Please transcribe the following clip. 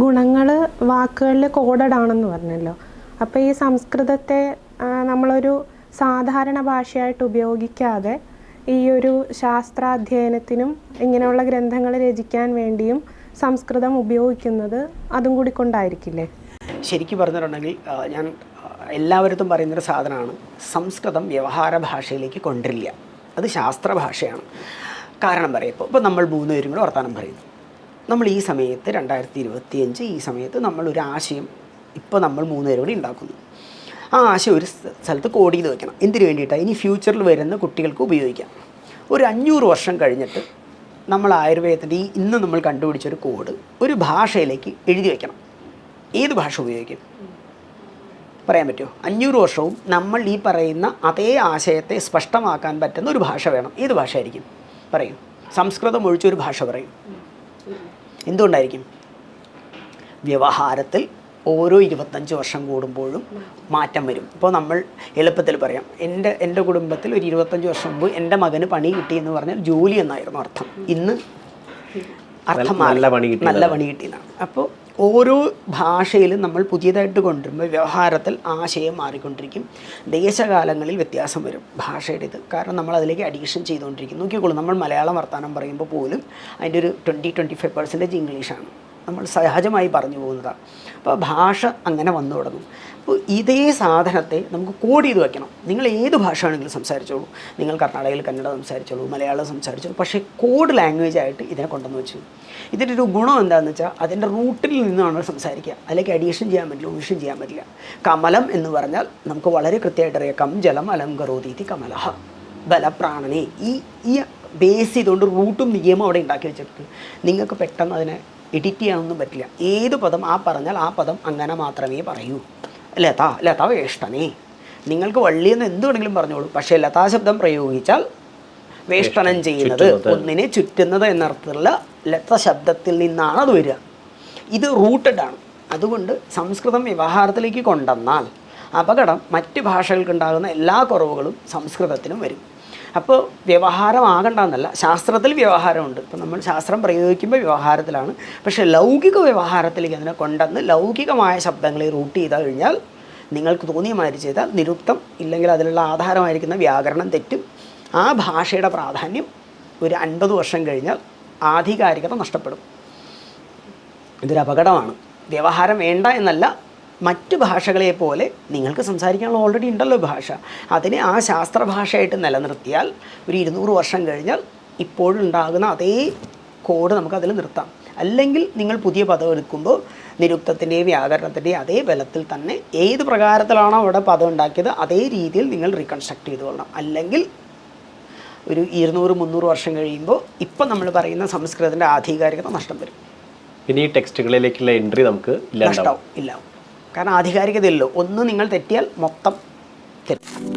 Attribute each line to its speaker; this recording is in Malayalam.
Speaker 1: ഗുണങ്ങൾ വാക്കുകളിൽ കോഡഡ് ആണെന്ന് പറഞ്ഞല്ലോ. അപ്പോൾ ഈ സംസ്കൃതത്തെ നമ്മളൊരു സാധാരണ ഭാഷയായിട്ട് ഉപയോഗിക്കാതെ ഈ ഒരു ശാസ്ത്രാധ്യയനത്തിനും ഇങ്ങനെയുള്ള ഗ്രന്ഥങ്ങൾ രചിക്കാൻ വേണ്ടിയും സംസ്കൃതം ഉപയോഗിക്കുന്നത് അതും കൂടി കൊണ്ടായിരിക്കില്ലേ?
Speaker 2: ശരിക്കും പറഞ്ഞിട്ടുണ്ടെങ്കിൽ ഞാൻ എല്ലാവരും പറയുന്നൊരു സാധനമാണ് സംസ്കൃതം വ്യവഹാര ഭാഷയിലേക്ക് കൊണ്ടില്ല അത് ശാസ്ത്രഭാഷയാണ് കാരണം പറയാം ഇപ്പോൾ ഇപ്പോൾ നമ്മൾ മൂന്ന് പേരും കൂടെ വർത്തമാനം പറയുന്നു. നമ്മൾ ഈ സമയത്ത് രണ്ടായിരത്തി ഇരുപത്തിയഞ്ച് ഈ സമയത്ത് നമ്മൾ ഒരു ആശയം ഇപ്പോൾ നമ്മൾ മൂന്ന് പേരും കൂടി ഉണ്ടാക്കുന്നു. ആ ആശയം ഒരു സ്ഥലത്ത് കോഡ് ചെയ്ത് വെക്കണം. എന്തിനു വേണ്ടിയിട്ടാണ് ഇനി ഫ്യൂച്ചറിൽ വരുന്ന കുട്ടികൾക്ക് ഉപയോഗിക്കാം. ഒരു അഞ്ഞൂറ് വർഷം കഴിഞ്ഞിട്ട് നമ്മൾ ആയുർവേദത്തിന്റെ ഈ ഇന്ന് നമ്മൾ കണ്ടുപിടിച്ചൊരു കോഡ് ഒരു ഭാഷയിലേക്ക് എഴുതി വയ്ക്കണം ഏത് ഭാഷ ഉപയോഗിക്കും? പറയാൻ പറ്റുമോ അഞ്ഞൂറ് വർഷവും നമ്മൾ ഈ പറയുന്ന അതേ ആശയത്തെ സ്പഷ്ടമാക്കാൻ പറ്റുന്ന ഒരു ഭാഷ വേണം. ഏത് ഭാഷ ആയിരിക്കും പറയും. സംസ്കൃതം ഒഴിച്ചൊരു ഭാഷ പറയും. എന്തുകൊണ്ടായിരിക്കും? വ്യവഹാരത്തിൽ ഓരോ ഇരുപത്തഞ്ച് വർഷം കൂടുമ്പോഴും മാറ്റം വരും. ഇപ്പോൾ നമ്മൾ എളുപ്പത്തിൽ പറയാം. എന്റെ എന്റെ കുടുംബത്തിൽ ഒരു ഇരുപത്തഞ്ച് വർഷം മുമ്പ് എന്റെ മകന് പണി കിട്ടി എന്ന് പറഞ്ഞാൽ ജോലി എന്നായിരുന്നു അർത്ഥം. ഇന്ന് അർത്ഥം
Speaker 3: നല്ല പണി കിട്ടി
Speaker 2: നല്ല പണി കിട്ടിയെന്നാണ് അപ്പോൾ ഓരോ ഭാഷയിലും നമ്മൾ പുതിയതായിട്ട് കൊണ്ടുവരുമ്പോൾ വ്യവഹാരത്തിൽ ആശയം മാറിക്കൊണ്ടിരിക്കും. ദേശകാലങ്ങളിൽ വ്യത്യാസം വരും ഭാഷയുടെ ഇത് കാരണം നമ്മൾ അതിലേക്ക് അഡീഷൻ ചെയ്തുകൊണ്ടിരിക്കും നോക്കിക്കോളൂ നമ്മൾ മലയാളം വർത്തമാനം പറയുമ്പോൾ പോലും അതിന്റെ ഒരു ട്വന്റി ട്വന്റി ഫൈവ് പെർസെന്റേജ് ഇംഗ്ലീഷാണ്. നമ്മൾ സഹജമായി പറഞ്ഞു പോകുന്നതാണ്. അപ്പോൾ ഭാഷ അങ്ങനെ വന്നു തുടങ്ങും. അപ്പോൾ ഇതേ സാധനത്തെ നമുക്ക് കോഡ് ചെയ്ത് വയ്ക്കണം നിങ്ങൾ ഏത് ഭാഷ വേണമെങ്കിലും സംസാരിച്ചോളൂ. നിങ്ങൾ കർണാടകയിൽ കന്നഡ സംസാരിച്ചോളൂ മലയാളം സംസാരിച്ചോളൂ. പക്ഷേ കോഡ് ലാംഗ്വേജ് ആയിട്ട് ഇതിനെ കൊണ്ടുവന്ന് വെച്ചു. ഇതിന്റെ ഒരു ഗുണം എന്താണെന്ന് വെച്ചാൽ അതിന്റെ റൂട്ടിൽ നിന്നാണ് സംസാരിക്കുക. അതിലേക്ക് അഡീഷൻ ചെയ്യാൻ പറ്റില്ല ഒമിഷൻ ചെയ്യാൻ പറ്റില്ല. കമലം എന്ന് പറഞ്ഞാൽ നമുക്ക് വളരെ കൃത്യമായിട്ട് അറിയാം. കം ജലം അലം കറോതീതി കമലഹ. ബലപ്രാണനെ. ഈ ഈ ബേസ് ചെയ്തുകൊണ്ട് റൂട്ടും നിയമം അവിടെ ഉണ്ടാക്കി വെച്ചിട്ടുണ്ട്. നിങ്ങൾക്ക് പെട്ടെന്ന് അതിനെ എഡിറ്റ് ചെയ്യാനൊന്നും പറ്റില്ല. ഏത് പദം ആ പറഞ്ഞാൽ ആ പദം അങ്ങനെ മാത്രമേ പറയൂ. ലത ലത വേഷ്ടനേ. നിങ്ങൾക്ക് വള്ളിയെന്ന് എന്ത് വേണമെങ്കിലും പറഞ്ഞോളൂ. പക്ഷേ ലതാ ശബ്ദം പ്രയോഗിച്ചാൽ വേഷ്ടനം ചെയ്യുന്നത് ഒന്നിനെ ചുറ്റുന്നത് എന്നർത്ഥത്തിലുള്ള ലത ശബ്ദത്തിൽ നിന്നാണ് അത് വരിക. ഇത് റൂട്ടഡ് ആണ്. അതുകൊണ്ട് സംസ്കൃതം വ്യവഹാരത്തിലേക്ക് കൊണ്ടുവന്നാൽ അപകടം മറ്റ് ഭാഷകൾക്കുണ്ടാകുന്ന എല്ലാ കുറവുകളും സംസ്കൃതത്തിനും വരും. അപ്പോൾ വ്യവഹാരമാകണ്ടെന്നല്ല ശാസ്ത്രത്തിൽ വ്യവഹാരമുണ്ട്. ഇപ്പോൾ നമ്മൾ ശാസ്ത്രം പ്രയോഗിക്കുമ്പോൾ വ്യവഹാരത്തിലാണ്. പക്ഷേ ലൗകിക വ്യവഹാരത്തിലേക്ക് അതിനെ കൊണ്ടുവന്ന് ലൗകികമായ ശബ്ദങ്ങളെ റൂട്ട് ചെയ്ത് കഴിഞ്ഞാൽ നിങ്ങൾക്ക് തോന്നിയ മാതിരി ചെയ്താൽ നിരുക്തം ഇല്ലെങ്കിൽ അതിലുള്ള ആധാരമായിരിക്കുന്ന വ്യാകരണം തെറ്റും. ആ ഭാഷയുടെ പ്രാധാന്യം ഒരു അൻപത് വർഷം കഴിഞ്ഞാൽ ആധികാരികത നഷ്ടപ്പെടും. ഇതൊരു അപകടമാണ്. വ്യവഹാരം വേണ്ട എന്നല്ല മറ്റ് ഭാഷകളെ പോലെ നിങ്ങൾക്ക് സംസാരിക്കാനുള്ള ഓൾറെഡി ഉണ്ടല്ലോ ഭാഷ. അതിനെ ആ ശാസ്ത്രഭാഷയായിട്ട് നിലനിർത്തിയാൽ ഒരു ഇരുന്നൂറ് വർഷം കഴിഞ്ഞാൽ ഇപ്പോഴുണ്ടാകുന്ന അതേ കോഡ് നമുക്ക് അതിൽ നിർത്താം. അല്ലെങ്കിൽ നിങ്ങൾ പുതിയ പദം എടുക്കുമ്പോൾ നിരുക്തത്തിന്റെയും വ്യാകരണത്തിന്റെയും അതേ ബലത്തിൽ തന്നെ ഏത് പ്രകാരത്തിലാണോ അവിടെ പദം ഉണ്ടാക്കിയത് അതേ രീതിയിൽ നിങ്ങൾ റീകൺസ്ട്രക്ട് ചെയ്ത് കൊള്ളണം. അല്ലെങ്കിൽ ഒരു ഇരുന്നൂറ് മുന്നൂറ് വർഷം കഴിയുമ്പോൾ ഇപ്പം നമ്മൾ പറയുന്ന സംസ്കൃതത്തിന്റെ ആധികാരികത നഷ്ടം വരും.
Speaker 3: പിന്നെ ഈ ടെക്സ്റ്റുകളിലേക്കുള്ള എൻട്രി നമുക്ക്
Speaker 2: നഷ്ടമാവും ഇല്ലാവും. കാരണം ആധികാരികതയല്ലോ ഒന്ന് നിങ്ങൾ തെറ്റിയാൽ മൊത്തം തെറ്റും.